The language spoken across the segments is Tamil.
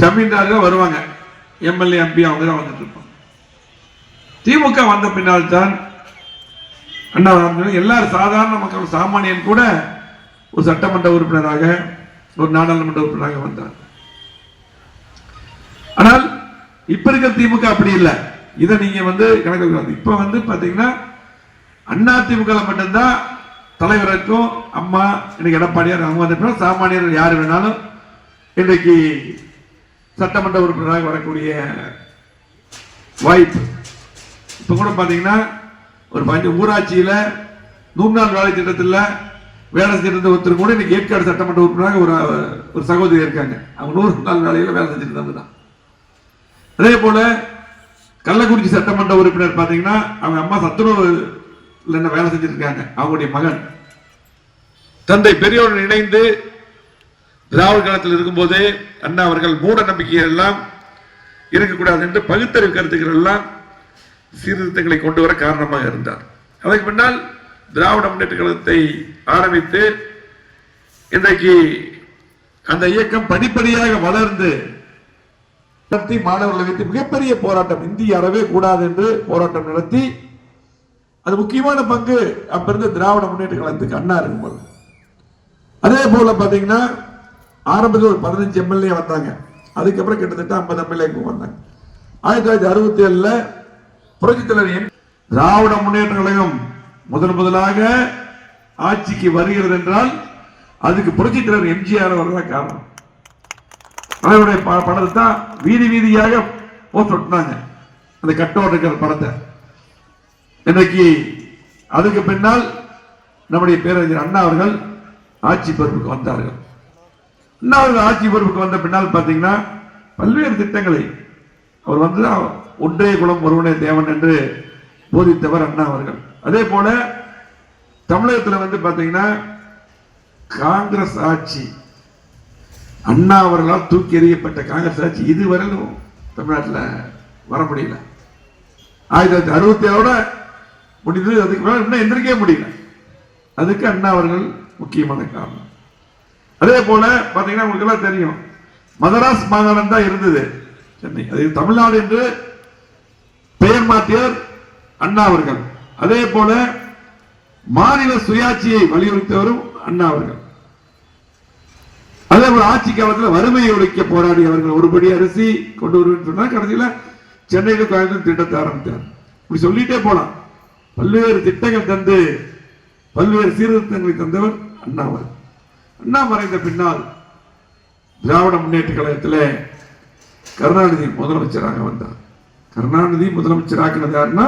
ஜமீன்தார்கள் வருவாங்க. எம்எல்ஏ எம்பி அவங்க தான் வந்துட்டு இருப்பாங்க. திமுக வந்த பின்னால் தான் அண்ணா எல்லாரும் சாதாரண மக்கள் சாமானியன் கூட ஒரு சட்டமன்ற உறுப்பினராக ஒரு நாடாளுமன்ற உறுப்பினராக வந்தார் ஆனால் இப்ப இருக்கிற திமுக அப்படி இல்லை. இதை நீங்க வந்து கணக்கு இப்ப வந்து பாத்தீங்கன்னா அண்ணா திமுக மட்டும்தான் தலைவருக்கும் அம்மா இன்னைக்கு எடப்பாடியார் அவங்க வந்துட்டு சாமானியர் யார் வேணாலும் இன்றைக்கு சட்டமன்ற உறுப்பினராக வரக்கூடிய வாய்ப்பு. இப்போ கூட பார்த்தீங்கன்னா ஒரு பஞ்ச ஊராட்சியில் நூறு நாள் வேலை திட்டத்தில் வேலை செஞ்சிருந்த ஒருத்தர் கூட இன்னைக்கு ஏற்காடு சட்டமன்ற உறுப்பினராக ஒரு ஒரு சகோதரி இருக்காங்க. அவங்க நூறு நாள் வேலையில் வேலை செஞ்சுட்டு தான். அதே போல் கள்ளக்குறிச்சி சட்டமன்ற உறுப்பினர் பார்த்தீங்கன்னா அவங்க அம்மா சத்துணவு என்ன வேலை செஞ்சுட்டு அவங்களுடைய மகன். தந்தை பெரியோருடன் இணைந்து திராவிட காலத்தில் இருக்கும்போதே அண்ணா அவர்கள் மூட நம்பிக்கைகள் எல்லாம் இருக்கக்கூடாது என்று பகுத்தறிவு கருத்துக்கள் எல்லாம் சீர்திருத்தங்களை கொண்டு வர காரணமாக இருந்தார். அதற்கு பின்னால் திராவிட முன்னேற்ற கழகத்தை ஆரம்பித்து இன்றைக்கு அந்த இயக்கம் படிப்படியாக வளர்ந்து நடத்தி மாணவர்களை வைத்து மிகப்பெரிய போராட்டம் இந்திய அறவே கூடாது என்று போராட்டம் நடத்தி அது முக்கியமான பங்கு அப்ப இருந்த திராவிட முன்னேற்ற கழகத்துக்கு அண்ணா இருக்கும்போது. அதே போல பாத்தீங்கன்னா ஆரம்பத்தில் ஒரு பதினஞ்சு எம்எல்ஏ வந்தாங்க. அதுக்கப்புறம் கிட்டத்தட்ட ஐம்பது எம்எல்ஏக்கு வந்தாங்க. ஆயிரத்தி தொள்ளாயிரத்தி அறுபத்தி ஏழுல புரட்சி தலைவர் திராவிட முன்னேற்ற கழகம் முதல் முதலாக ஆட்சிக்கு வருகிறது என்றால் அதுக்கு புரட்சி தலைவர் எம்ஜிஆர் அவர்கள் தான் காரணம். அவருடைய ப- படத்தை தான் வீதி வீதியாக போஸ்ட் ஒட்டினாங்க. அந்த கட்டோடு இருக்கிற படத்தை. இன்றைக்கு அதுக்கு பின்னால் நம்முடைய பேரறிஞர் அண்ணா அவர்கள் ஆட்சி பொறுப்புக்கு வந்தார்கள். அண்ணா ஆட்சி பொறுப்புக்கு வந்த பின்னால் பார்த்தீங்கன்னா பல்வேறு திட்டங்களை அவர் வந்து ஒன்றே குலம் ஒருவனே தேவன் என்று போதித்தவர் அண்ணா அவர்கள். அதே போல தமிழகத்தில் வந்து பார்த்தீங்கன்னா காங்கிரஸ் ஆட்சி அண்ணா அவர்களால் தூக்கி எறியப்பட்ட காங்கிரஸ் ஆட்சி இதுவரையிலும் தமிழ்நாட்டில் வர முடியல. ஆயிரத்தி தொள்ளாயிரத்தி அறுபத்தி ஏழோட முடிந்தது அதுக்கு மேலே இன்னும் எந்திரிக்கவே முடியல. அதுக்கு அண்ணா அவர்கள் முக்கியமான காரணம். அதே போல பாத்தீங்கன்னா உங்களுக்கு எல்லாம் தெரியும். மதராஸ் மாகாணம் தான் இருந்தது. சென்னை. அது தமிழ்நாடு என்று பெயர் மாற்றியர் அண்ணா அவர்கள். அதே போல மாநில சுயாட்சியை வலியுறுத்தவரும் அண்ணா அவர்கள். அதே போல ஆட்சி காலத்தில் வறுமையை ஒழிக்க போராடியவர்கள் ஒருபடி அரிசி கொண்டு வருவேன் சொன்னா கடைசியில சென்னையில் கோயம்புத்தூர் திட்டத்தை ஆரம்பித்தார். இப்படி சொல்லிட்டே போலாம். பல்வேறு திட்டங்கள் தந்து பல்வேறு சீர்திருத்தங்களை தந்தவர் அண்ணா அவர்கள். அண்ணா மறைந்த பின்னால் திராவிட முன்னேற்ற கழகத்தில் கருணாநிதி முதலமைச்சராக வந்தார். கருணாநிதி முதலமைச்சராக்கினது யாருன்னா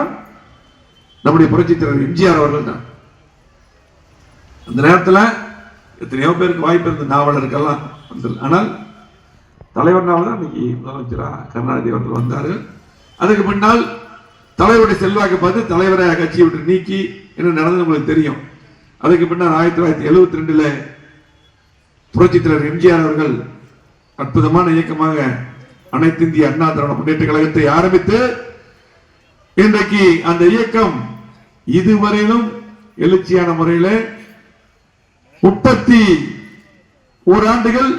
நம்முடைய புரட்சித் தலைவர் எம்ஜிஆர் அவர்கள் தான் அந்த நேரத்தில் எத்தனையோ பேருக்கு வாய்ப்பு இருந்த நாவலருக்கெல்லாம் வந்து ஆனால் தலைவர்னால தான் இன்னைக்கு முதலமைச்சரா கருணாநிதி அவர்கள் வந்தார்கள் அதுக்கு பின்னால் தலைவருடைய செல்வாக்கு பார்த்து தலைவரை கட்சியை விட்டு நீக்கி என்ன நடந்தது உங்களுக்கு தெரியும். அதுக்கு பின்னால் ஆயிரத்தி தொள்ளாயிரத்தி எழுபத்தி ரெண்டில் புரட்சித் தலைவர் எம்ஜிஆர் அவர்கள் அற்புதமான இயக்கமாக அனைத்து இந்திய அண்ணா திராவிட முன்னேற்ற கழகத்தை ஆரம்பித்து இன்றைக்கு அந்த இயக்கம் இதுவரையிலும் எழுச்சியான முறையில் முப்பத்தி ஓராண்டுகள்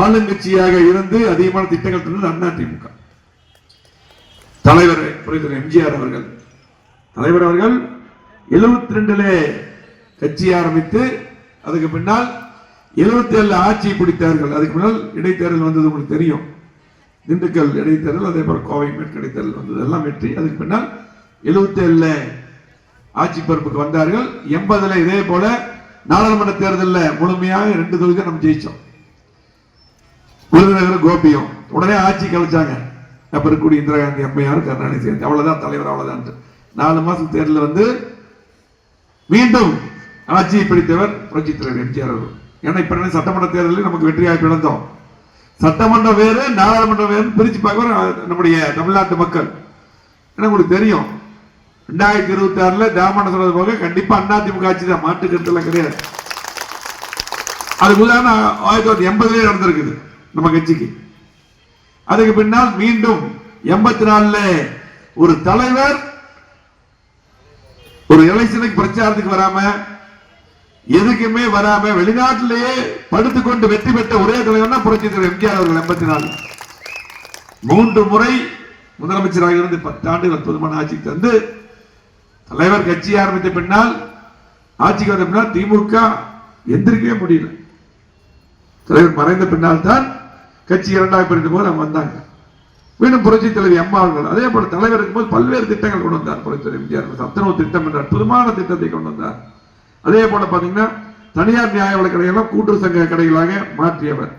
ஆளுங்கட்சியாக இருந்து அதிகமான திட்டங்கள் தந்தது அண்ணா திமுக. தலைவர் புரிதல் எம்ஜிஆர் அவர்கள். தலைவர் அவர்கள் எழுபத்தி ரெண்டுல கட்சி ஆரம்பித்து அதுக்கு பின்னால் எழுபத்தி ஏழு ஆட்சி பிடித்தார்கள். அதுக்கு முன்னால் இடைத்தேர்தல் வந்தது உங்களுக்கு தெரியும். திண்டுக்கல் இடைத்தேர்தல் அதே போல கோவை மேற்கு இடைத்தேர்தல் வந்தது. எல்லாம் வெற்றி. அதுக்கு பின்னால் எழுபத்தி ஏழுல ஆட்சி பொறுப்புக்கு வந்தார்கள். எண்பதுல இதே போல நாடாளுமன்ற தேர்தலில் முழுமையாக ரெண்டு தொகுதி நம்ம ஜெயிச்சோம். விருதுநகர் கோபியம். உடனே ஆட்சி கழிச்சாங்க அப்ப இருக்கக்கூடிய இந்திரா காந்தி அம்மையார் கருணாநிதி சேர்ந்து. அவ்வளவுதான் தலைவர் அவ்வளவுதான் நாலு மாசம் தேர்தல் வந்து மீண்டும் ஆட்சியை பிடித்தவர் புரட்சித் தலைவர் எம்ஜிஆர் அவர்கள். ஏன்னா இப்ப என்ன சட்டமன்ற தேர்தலில் நமக்கு வெற்றியாக இழந்தோம் சட்டமன்றம் வேறு நாடாளுமன்றம் வேறு பிரிச்சு பார்க்க நம்முடைய தமிழ்நாட்டு மக்கள். ஏன்னா உங்களுக்கு தெரியும் ரெண்டாயிரத்தி இருபத்தி ஆறுல தாமன சொல்றது போக கண்டிப்பா அதிமுக ஆட்சி தான். மாட்டு கருத்தெல்லாம் கிடையாது. அதுக்கு உதாரணம் ஆயிரத்தி தொள்ளாயிரத்தி எண்பதுலேயே நடந்திருக்குது நம்ம கட்சிக்கு. அதுக்கு பின்னால் மீண்டும் எண்பத்தி நாலுல ஒரு தலைவர் ஒரு எலெக்ஷனுக்கு பிரச்சாரத்துக்கு வராம எதுக்குமே வராம வெளிநாட்டிலேயே படுத்துக்கொண்டு வெற்றி பெற்ற ஒரே தலைவர்னா புரட்சி தலைவர் எம்ஜிஆர் அவர்கள் எண்பத்தி நாலு. மூன்று முறை முதலமைச்சராக இருந்து பத்தாண்டு அற்புதமான ஆட்சி தந்து தலைவர் கட்சி ஆரம்பித்த பின்னால் ஆட்சிக்கு வந்த பின்னால் திமுக எந்திரிக்கவே முடியல. தலைவர் மறைந்த பின்னால் தான் கட்சி இரண்டாக பிரிந்த போது அவங்க வந்தாங்க. மீண்டும் புரட்சி தலைவி எம்மா அவர்கள் அதே போல தலைவர் இருக்கும்போது பல்வேறு திட்டங்கள் கொண்டு வந்தார் புரட்சி தலைவர் எம்ஜிஆர் சத்துணவு திட்டம் என்ற அற்புதமான திட்டத்தை கொண்டு வந்தார். அதே போல பாத்தீங்கன்னா தனியார் நியாய விலை கடைகள்லாம் கூட்டுறவு சங்க கடைகளாக மாற்றியவர்.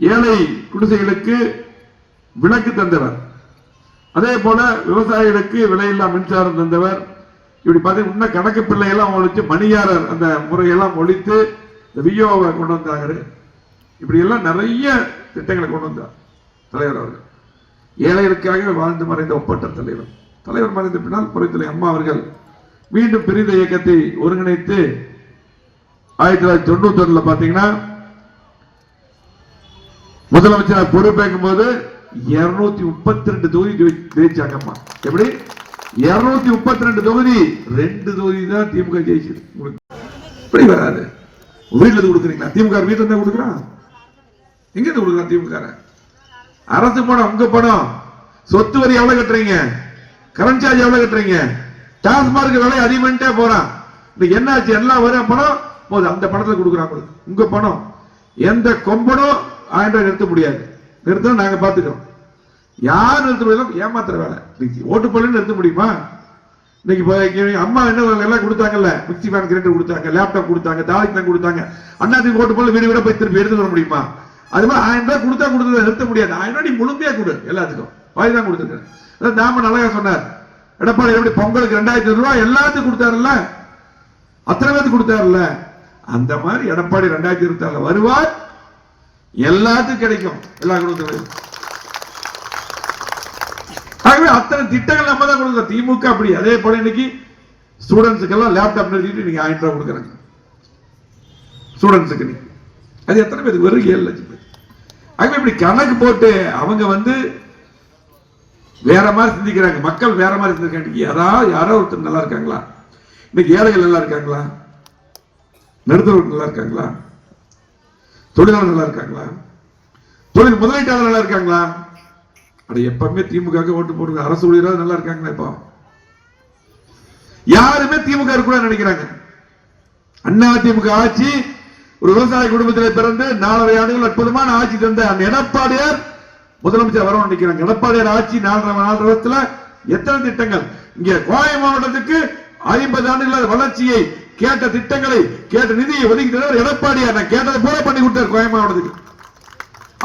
ஏழை குடிசைகளுக்கு விளக்கு தந்தவர். அதே போல விவசாயிகளுக்கு விலையில்லா மின்சாரம் தந்தவர். இப்படி பார்த்தீங்கன்னா இன்னும் கணக்கு பிள்ளையெல்லாம் ஒழிச்சு மணியாரர் அந்த முறையெல்லாம் ஒழித்து இந்த வியோவை கொண்டு வந்தாங்க இப்படி எல்லாம் நிறைய திட்டங்களை கொண்டு வந்தார் தலைவர் அவர்கள். ஏழைகளுக்காக வாழ்ந்து மறைந்த ஒப்பற்ற தலைவர். தலைவர் மறைந்த பின்னால் புரட்சித்தலை அம்மா அவர்கள் மீண்டும் பிரிந்த இயக்கத்தை ஒருங்கிணைத்து ஆயிரத்தி தொள்ளாயிரத்தி தொண்ணூத்தி ஒண்ணுல பாத்தீங்கன்னா முதலமைச்சர் பொறுப்பேற்கும் போது இருநூத்தி முப்பத்தி ரெண்டு தொகுதி ஜெயி- ஜெயிச்சாங்கம்மா எப்படி? இருநூத்தி முப்பத்தி ரெண்டு தொகுதி ரெண்டு தொகுதி தான் திமுக ஜெயிச்சது. இப்படி வராது. வீட்டுல இருந்து கொடுக்குறீங்களா? திமுக வீட்டுல இருந்தா கொடுக்குறான். எங்க இருந்து கொடுக்குறான் திமுக அரசு பணம் உங்க பணம். சொத்து வரி எவ்வளவு கட்டுறீங்க? கரண்ட் சார்ஜ் எவ்வளவு கட்டுறீங்க? டாஸ்மார்க் விலை அதிகமாயிட்டே போறான். இன்னைக்கு என்னாச்சு? எல்லாம் வர பணம்? போது அந்த பணத்தில் கொடுக்குறாங்க உங்க பணம். எந்த கொம்பனும் ஆயிரம் ரூபாய் நிறுத்த முடியாது. நிறுத்த நாங்க பாத்துக்கிறோம். யார் நிறுத்த முடியல ஏமாத்துற வேலை. இன்னைக்கு ஓட்டு போடலன்னு நிறுத்த முடியுமா? இன்னைக்கு அம்மா என்ன எல்லாம் கொடுத்தாங்கல்ல. மிக்சி ஃபேன் கிரைண்டர் கொடுத்தாங்க லேப்டாப் கொடுத்தாங்க தாலிக்கு தான் கொடுத்தாங்க. அண்ணாத்துக்கு ஓட்டு போல வீடு வீட போய் திருப்பி எடுத்து வர முடியுமா? அது மாதிரி ஆயிரம் ரூபாய் கொடுத்தா கொடுத்ததை நிறுத்த முடியாது. ஆயிரம் ரூபாய் நீ முழுமையா கொடு. எல்லாத்துக்கும். பாதி தான் கொடுத்துருக்கேன். அதான் தாமன் அழகா சொன்னார். எடப்பாடி எப்படி பொங்கலுக்கு ரெண்டாயிரத்தி ரூபாய் எல்லாத்துக்கும் கொடுத்தாருல்ல? அத்தனை பேருக்கு கொடுத்தாருல்ல? அந்த மாதிரி எடப்பாடி ரெண்டாயிரத்தி இருபத்தி ஆறுல வருவார். எல்லாத்துக்கும் கிடைக்கும். எல்லா குடும்பத்திலும் ஆகவே அத்தனை திட்டங்கள் நம்ம தான் கொடுக்குறோம். திமுக அப்படி. அதே போல இன்னைக்கு ஸ்டூடெண்ட்ஸுக்கு எல்லாம் லேப்டாப் நிறுத்திட்டு நீங்க ஆயிரம் ரூபாய் கொடுக்குறாங்க. ஸ்டூடெண்ட்ஸுக்கு நீ அது எத்தனை பேருக்கு வெறும் ஏழு லட்சம் பேர். ஆகவே இப்படி கணக்கு போட்டு அவங்க வந்து வேற மாதிரி சிந்திக்கிறாங்க. மக்கள் வேற மாதிரி சிந்திக்கிறாங்க. யாராவது யாரோ ஒருத்தர் நல்லா இருக்காங்களா? இன்னைக்கு ஏழைகள் நல்லா இருக்காங்களா? நடுத்தவர்கள் நல்லா இருக்காங்களா? தொழிலாளர் நல்லா இருக்காங்களா? தொழில் முதலீட்டாளர் நல்லா இருக்காங்களா? அட எப்பவுமே திமுக ஓட்டு போடுங்க அரசு ஊழியராக நல்லா இருக்காங்களா இப்போ? யாருமே திமுக கூட நினைக்கிறாங்க. அண்ணா திமுக ஆட்சி ஒரு விவசாய குடும்பத்தில் பிறந்து நாலரை ஆண்டுகள் அற்புதமான ஆட்சி தந்த அந்த எடப்பாடியார் முதலமைச்சர் வரணும் நினைக்கிறாங்க எடப்பாடியார் ஆட்சி நாலரை நாலரை வருஷத்துல எத்தனை திட்டங்கள்? இங்க கோவை மாவட்டத்துக்கு ஐம்பது ஆண்டுகள் வளர்ச்சியை கேட்ட திட்டங்களை கேட்ட நிதியை ஒதுக்கி எடப்பாடியார். நான் கேட்டதை பூரா பண்ணி கொடுத்தார் கோவை மாவட்டத்துக்கு.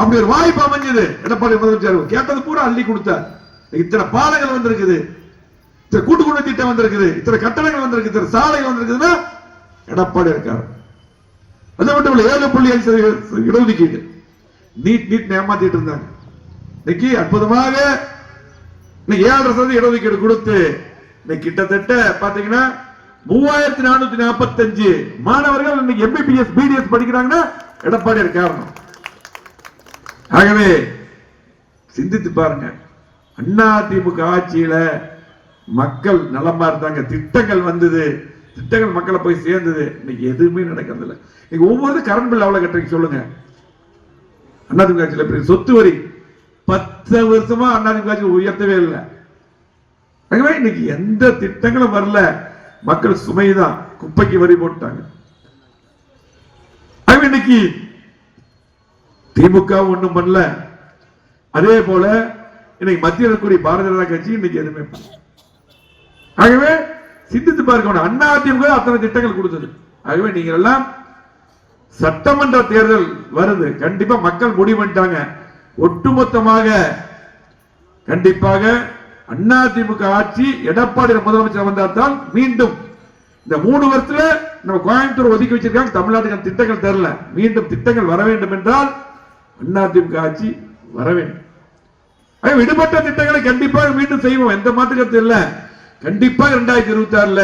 அப்படி ஒரு வாய்ப்பு அமைஞ்சது. எடப்பாடி முதலமைச்சர் கேட்டது பூரா அள்ளி கொடுத்தார். இத்தனை பாலங்கள் வந்திருக்குது. இத்தனை கூட்டு திட்டம் வந்திருக்குது. இத்தனை கட்டணங்கள் வந்திருக்கு இத்தனை சாலைகள் வந்திருக்குதுன்னா எடப்பாடி இருக்காரு. அது மட்டும் இல்ல ஏழு புள்ளி ஐந்து இடஒதுக்கீடு. நீட் நீட் ஏமாத்திட்டு இருந்தாங்க. இன்னைக்கு அற்புதமாக இன்னைக்கு ஏழரை சதவீத இடஒதுக்கீடு கொடுத்து இன்னைக்கு கிட்டத்தட்ட பாத்தீங்கன்னா மூவாயிரத்தி நானூத்தி நாற்பத்தஞ்சு மாணவர்கள் இன்னைக்கு எம்பிபிஎஸ் பிடிஎஸ் படிக்கிறாங்கன்னா எடப்பாடியார் காரணம். ஆகவே சிந்தித்து பாருங்க. அண்ணா திமுக ஆட்சியில மக்கள் நலமா இருந்தாங்க. திட்டங்கள் வந்தது. திட்டங்கள் மக்களை போய் சேர்ந்தது. இன்னைக்கு எதுவுமே நடக்கிறது இல்லை ஒவ்வொரு கரண்ட் பில் அவ்வளவு கட்டுறீங்க சொல்லுங்க. அண்ணா திமுக ஆட்சியில சொத்து வரி பத்து வருஷமா அண்ணா உயர்த்தவே இல்லை. ஆகவே இன்னைக்கு எந்த திட்டங்களும் வரல. மக்கள் சுமைதான். குப்பைக்கு வரி போட்டாங்க. இன்னைக்கு திமுக ஒண்ணும் பண்ணல. அதே போல இன்னைக்கு மத்திய இருக்கக்கூடிய பாரதிய ஜனதா கட்சி இன்னைக்கு எதுவுமே ஆகவே சிந்தித்து பார்க்கணும். அண்ணா அதிமுக அத்தனை திட்டங்கள் கொடுத்தது. ஆகவே நீங்கள் எல்லாம் சட்டமன்ற தேர்தல் வருது. கண்டிப்பா மக்கள் முடிவு பண்ணிட்டாங்க. ஒட்டுமொத்தமாக கண்டிப்பாக அண்ணா திமுக ஆட்சி எடப்பாடி முதலமைச்சர் வந்தால்தான் மீண்டும் இந்த மூணு வருஷத்துல நம்ம கோயம்புத்தூர் ஒதுக்கி வச்சிருக்காங்க. தமிழ்நாட்டுக்கு திட்டங்கள் தரல மீண்டும் திட்டங்கள் வர வேண்டும் என்றால் அண்ணா திமுக ஆட்சி வர வேண்டும். விடுபட்ட திட்டங்களை கண்டிப்பாக மீண்டும் செய்வோம். எந்த மாற்று கருத்து இல்ல. கண்டிப்பாக இரண்டாயிரத்தி இருபத்தி ஆறுல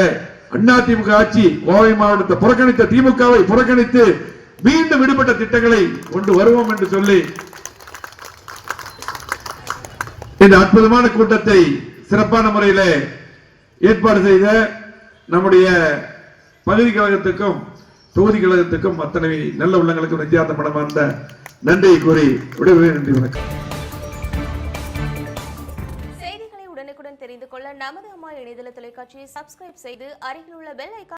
அண்ணா திமுக ஆட்சி கோவை மாவட்டத்தை புறக்கணித்த திமுகவை புறக்கணித்து மீண்டும் விடுபட்ட திட்டங்களை கொண்டு வருவோம் என்று சொல்லி இந்த அற்புதமான கூட்டத்தை சிறப்பான முறையில் ஏற்பாடு செய்த நம்முடைய பகுதி கழகத்துக்கும் தொகுதி கழகத்துக்கும் அத்தனை நல்ல உள்ளங்களுக்கும் படம் வந்த நன்றியை கூறி விடைபெறுகிறேன். நன்றி வணக்கம். செய்திகளை உடனுக்குடன் தெரிந்து கொள்ள நமது அம்மா இணையதள தொலைக்காட்சியை சப்ஸ்கிரைப் செய்து அருகில் உள்ள பெல் ஐக்கான்